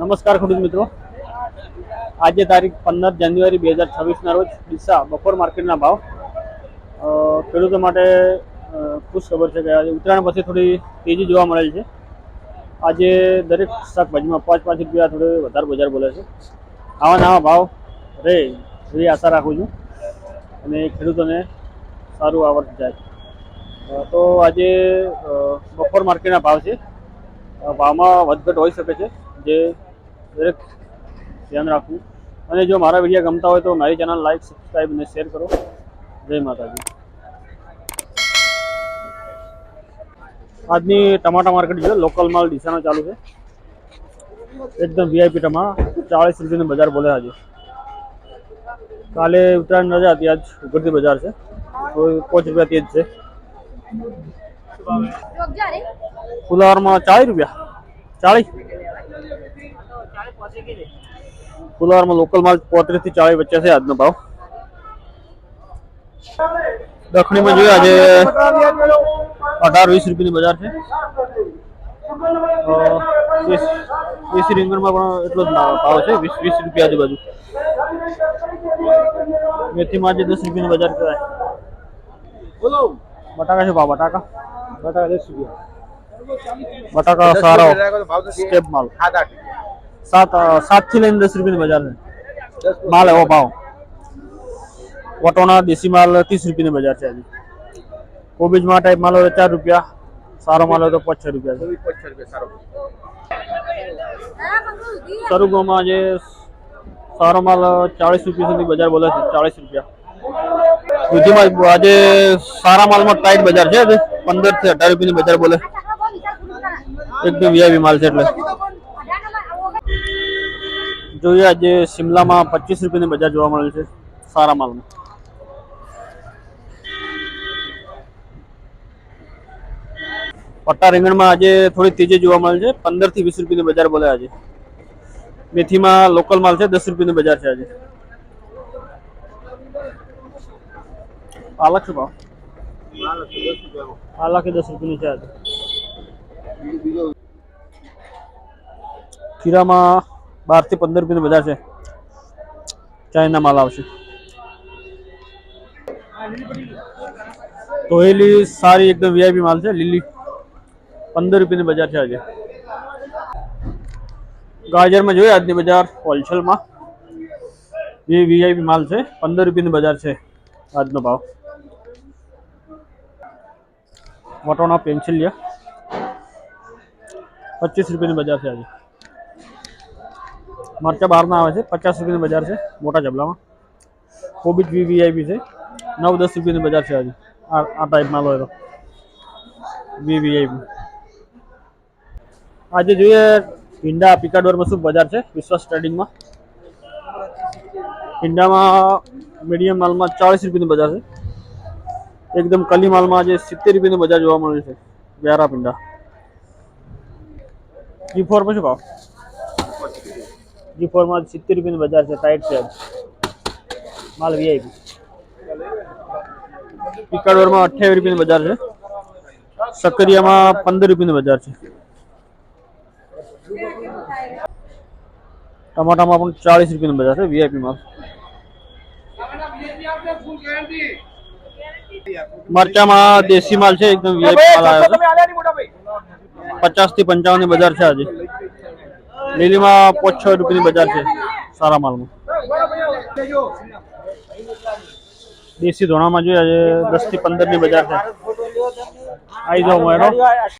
નમસ્કાર ખેડૂત મિત્રો. આજે તારીખ પંદર જાન્યુઆરી બે હજાર છવ્વીસના રોજ ડીસા બપોર માર્કેટના ભાવ. ખેડૂતો માટે ખુશ ખબર છે કે આજે ઉત્તરાયણ પછી થોડી તેજી જોવા મળેલ છે. આજે દરેક શાકભાજીમાં પાંચ પાંચ રૂપિયા થોડે વધારે બજાર બોલે છે. આવા નવા ભાવ રહે એવી આશા રાખું છું. અને ખેડૂતોને સારું આવડત જાય. તો આજે બપોર માર્કેટના ભાવ છે. ભાવમાં વધઘટ હોઈ શકે છે. જે દરેક ધ્યાન રાખવું. અને જો મારા વીડિયો ગમતા હોય તો મારી ચેનલ લાઈક સબસ્ક્રાઈબ અને શેર કરો. જય માતાજી. આજની ટમાટા માર્કેટ છે લોકલ માલ ડીસાનો ચાલુ છે. એકદમ વીઆઈપી ટમાટા ચાળીસ રૂપિયાની બજાર બોલે આજે. કાલે ઉત્તરાયણ રજા હતી આજ ઉઘડતી બજાર છે. પાંચ રૂપિયા તેજ છે. ફુલાવરમાં ચાલીસ રૂપિયા. ચાલીસ ફુલાવરમાં લોકલ માલ પોત્રીસથી ચાલીસ વચ્ચે છે આજનો ભાવ. દખણીમાં જોઈએ આજે અઢાર વીસ રૂપિયાની બજાર છે. દેશી રીંગણમાં પણ એટલો જ ભાવ છે વીસ વીસ રૂપિયા આજુબાજુ. મેથીમાં આજે દસ રૂપિયાની બજાર કહેવાય. બટાકા છે ભાવ? બટાકા? બટાકા દસ રૂપિયા. બટાકા સારા. સ્ટેપ માલ. સાત અ, સાતથી લઈને દસ રૂપિયાની બજાર છે માલ એવો ભાવ વટોણા દેશી માલ ત્રીસ રૂપિયાની બજાર છે આજે કોબીજમાં ટાઈપ માલ હોય ચાર રૂપિયા સારો માલ હોય તો પાંચ છ રૂપિયા સરુગોમાં જે સારો માલ ચાળીસ રૂપિયા સુધી બજાર બોલે છે ચાળીસ રૂપિયા સુધીમાં આજે સારા માલમાં ટાઈટ બજાર છે પંદરથી અઢાર રૂપિયાની બજાર બોલે એકદમ વ્યાવી માલ છે એટલે જોઈએ, આજે શિમલામાં પચીસ રૂપિયાની બજાર જોવા મળે છે, સારા માલમાં પટ્ટા રીંગણમાં આજે થોડી તેજી જોવા મળે છે પંદરથી વીસ રૂપિયાની બજાર બોલે આજે. મેથીમાં લોકલ માલ છે, દસ રૂપિયાની બજાર છે આજે. પાલક શું ભાવ? પાલક દસ રૂપિયાની છે આજે. ખીરામાં બારથી પંદર રૂપિયાની બજાર છે. ચાઇના માલ આવશે. તોહેલી સારી એકદમ વીઆઈપી માલ છે, લીલી. પંદર રૂપિયાની બજાર છે આજે. ગાજરમાં જોઈએ આજની બજાર, હોલસેલમાં. એ વીઆઈપી માલ છે, પંદર રૂપિયાની બજાર છે આજનો ભાવ. વટોના પેન્સિલ પચીસ રૂપિયાની બજાર છે આજે. મરચા બહારના આવે છે, પચાસ રૂપિયાની બજાર છે, મોટા જબલામાં. કોબીજ વી વીઆઈપી છે, નવ દસ રૂપિયાની બજાર છે આજે. આ આ ટાઈપ લો તો. વી વીઆઈપી આજે જોઈએ ઈંડા પિકાડોરમાં શું બજાર છે, વિશ્વાસ ટ્રેડિંગમાં? ઈંડામાં મીડિયમ માલમાં ચાળીસ રૂપિયાની બજાર છે. એકદમ કલી માલમાં આજે સિત્તેર રૂપિયાની બજાર જોવા મળે છે, વ્યારા પિંડા. જી ફોર શું ભાવ? જી ફોરમાં સિત્તેર રૂપિયાની બજાર છે ટાઈટ છે. માલ વીઆઈપી પિકાડોરમાં અઠ્યાવીસ રૂપિયાની બજાર છે. સકરિયામાં પંદર રૂપિયાની બજાર છે. ટમાટામાં પણ ચાલીસ રૂપિયાની બજાર છે વીઆઈપી માલ. મરચામાં દેશી માલ છે એકદમ વીઆઈપી માલ આવ્યો છે. પચાસથી પંચાવનની બજાર છે આજે. લીલીમાં પાંચ છ રૂપિયાની બજાર છે, સારા માલમાં દેશી ધોણામાં જોઈએ આજે દસથી પંદરની બજાર છે. આવી જાઓ મેડમ